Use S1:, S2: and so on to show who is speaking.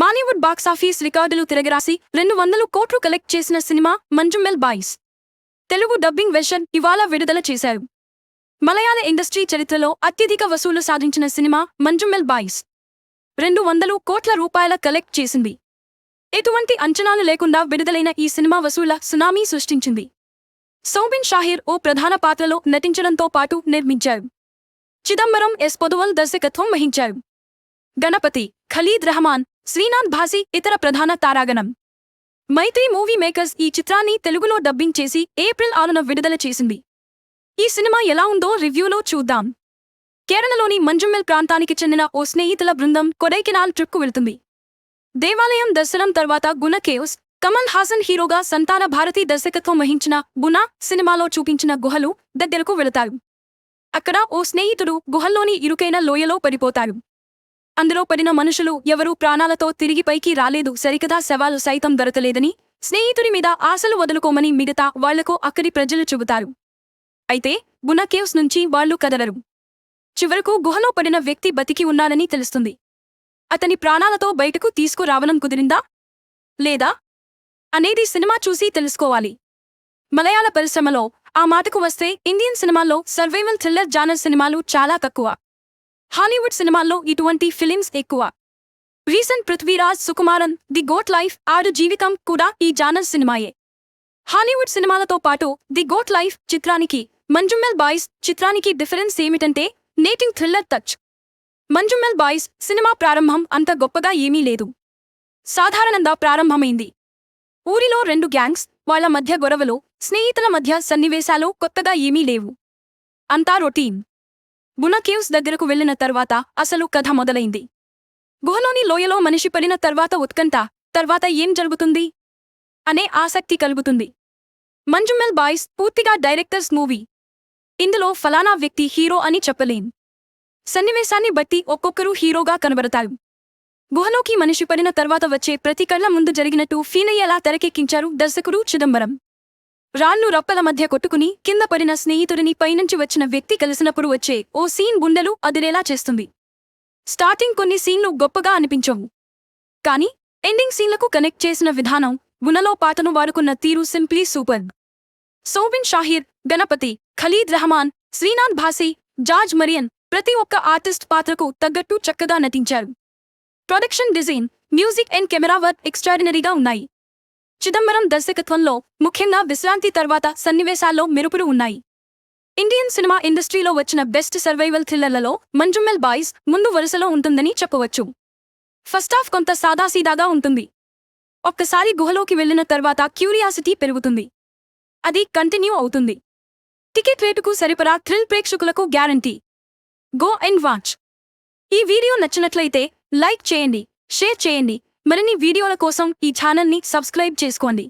S1: Mollywood box office రికార్డులు తిరగరాసి రెండు వందలు కోట్లు కలెక్ట్ చేసిన cinema Manjummel boys. Telugu dubbing version ఇవాళ విడుదల చేశారు. మలయాళ ఇండస్ట్రీ చరిత్రలో అత్యధిక వసూలు సాధించిన సినిమా మంజుమెల్ బాయ్స్. రెండు వందలు కోట్ల రూపాయల కలెక్ట్ చేసింది. ఎటువంటి అంచనాలు లేకుండా విడుదలైన ఈ సినిమా వసూల సునామీ సృష్టించింది. సౌబిన్ షాహిర్ ఓ ప్రధాన పాత్రలో నటించడంతో పాటు నిర్మించారు. చిదంబరం ఎస్ పొదువల్ దర్శకత్వం వహించారు. గణపతి ఖలీద్ రెహమాన్ శ్రీనాథ్ భాసి ఇతర ప్రధాన తారాగణం. మైత్రి మూవీ మేకర్స్ ఈ చిత్రాన్ని తెలుగులో డబ్బింగ్ చేసి ఏప్రిల్ ఆరున విడుదల చేసింది. ఈ సినిమా ఎలా ఉందో రివ్యూలో చూద్దాం. కేరళలోని మంజుమ్మెల్ ప్రాంతానికి చెందిన ఓ స్నేహితుల బృందం కొడైకెనాల్ ట్రిప్కు వెళ్తుంది. దేవాలయం దర్శనం తర్వాత గుణ కేవ్స్ కమల్ హాసన్ హీరోగా సంతాన భారతి దర్శకత్వం వహించిన గునా సినిమాలో చూపించిన గుహలు దగ్గరకు వెళతారు అక్కడ ఓ స్నేహితుడు గుహల్లోని ఇరుకైన లోయలో పడిపోతారు అందులో పడిన మనుషులు ఎవరూ ప్రాణాలతో తిరిగి పైకి రాలేదు. సరికదా శవాలు సైతం దొరకలేదని స్నేహితుడి మీద ఆశలు వదులుకోమని మిగతా వాళ్ళకు అక్కడి ప్రజలు చెబుతారు. అయితే బున కేవ్స్ నుంచి వాళ్ళు కదలరు. చివరకు గుహలో పడిన వ్యక్తి బతికి ఉన్నాడని తెలుస్తుంది. అతని ప్రాణాలతో బయటకు తీసుకురావడం కుదిరిందా? లేదా? అనేది సినిమా చూసి తెలుసుకోవాలి. మలయాళ పరిశ్రమలో ఆ మాటకు వస్తే ఇండియన్ సినిమాల్లో సర్వైవల్ థ్రిల్లర్ జానర్ సినిమాలు చాలా తక్కువ. హాలీవుడ్ సినిమాల్లో ఇటువంటి ఫిలిమ్స్ ఎక్కువ. Recent Prithviraj Sukumaran the goat life Aadu Jeevitham కూడా ఈ జానర్ సినిమాయే. హాలీవుడ్ సినిమాలతో పాటు ది గోట్ లైఫ్ చిత్రానికి మంజుమెల్ బాయ్స్ చిత్రానికి డిఫరెన్స్ ఏమిటంటే native thriller touch Manjummel boys cinema ప్రారంభం అంత గొప్పగా ఏమీ లేదు. సాధారణంగా ప్రారంభమైంది. ఊరిలో రెండు గ్యాంగ్స్ వాళ్ళ మధ్య గొడవలు స్నేహితుల మధ్య సన్నివేశాలు కొత్తగా ఏమీ లేవు. అంతా రొటీన్ గుణ కేవ్స్ దగ్గరకు వెళ్ళిన తర్వాత అసలు కథ మొదలైంది. గుహలోని లోయలో మనిషి పడిన తర్వాత ఉత్కంఠ తర్వాత ఏం జరుగుతుంది? అనే ఆసక్తి కలుగుతుంది. మంజుమెల్ బాయ్స్ పూర్తిగా డైరెక్టర్స్ మూవీ. ఇందులో ఫలానా వ్యక్తి హీరో అని చెప్పలేం. సన్నివేశాన్ని బట్టి ఒక్కొక్కరు హీరోగా కనబడతారు. గుహలోకి మనిషి పడిన తర్వాత వచ్చే ప్రతి కళ్ళ ముందు జరిగినట్టు ఫీనయ్యేలా తెరకెక్కించారు దర్శకుడు చిదంబరం. రాళ్ళు రప్పల మధ్య కొట్టుకుని కింద పడిన స్నేహితుడిని పైనుంచి వచ్చిన వ్యక్తి కలిసినప్పుడు వచ్చే ఓ సీన్ గుండెలు అదిరేలా చేస్తుంది. స్టార్టింగ్ కొన్ని సీన్లు గొప్పగా అనిపించవు. కాని ఎండింగ్ సీన్లకు కనెక్ట్ చేసిన విధానం గుణలో పాటను వాడుకున్న తీరు simply super. Soubin Shahir Ganapathi Khalid Rahman Sreenath Bhasi George Marian ప్రతి ఒక్క ఆర్టిస్ట్ పాత్రకు తగ్గట్టు చక్కగా నటించారు. Production design music and camera work ఎక్స్ట్రాడినరీగా ఉన్నాయి. చిదంబరం దర్శకత్వంలో ముఖ్యంగా విశ్రాంతి తర్వాత సన్నివేశాల్లో మెరుపులు ఉన్నాయి. ఇండియన్ సినిమా ఇండస్ట్రీలో వచ్చిన బెస్ట్ సర్వైవల్ థ్రిల్లర్లలో మంజుమెల్ బాయ్స్ ముందు వరుసలో ఉంటుందని చెప్పవచ్చు. ఫస్ట్ హాఫ్ కొంత సాదాసీదాగా ఉంటుంది. ఒక్కసారి గుహలోకి వెళ్ళిన తర్వాత క్యూరియాసిటీ పెరుగుతుంది. అది కంటిన్యూ అవుతుంది. టికెట్ రేటుకు సరిపడా థ్రిల్ ప్రేక్షకులకు గ్యారంటీ. Go and watch. ఈ వీడియో నచ్చినట్లయితే లైక్ చేయండి షేర్ చేయండి మరిన్ని వీడియోల కోసం ఈ ఛానల్ని సబ్స్క్రైబ్ చేసుకోండి.